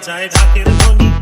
যায় ঢাকের ধ্বনি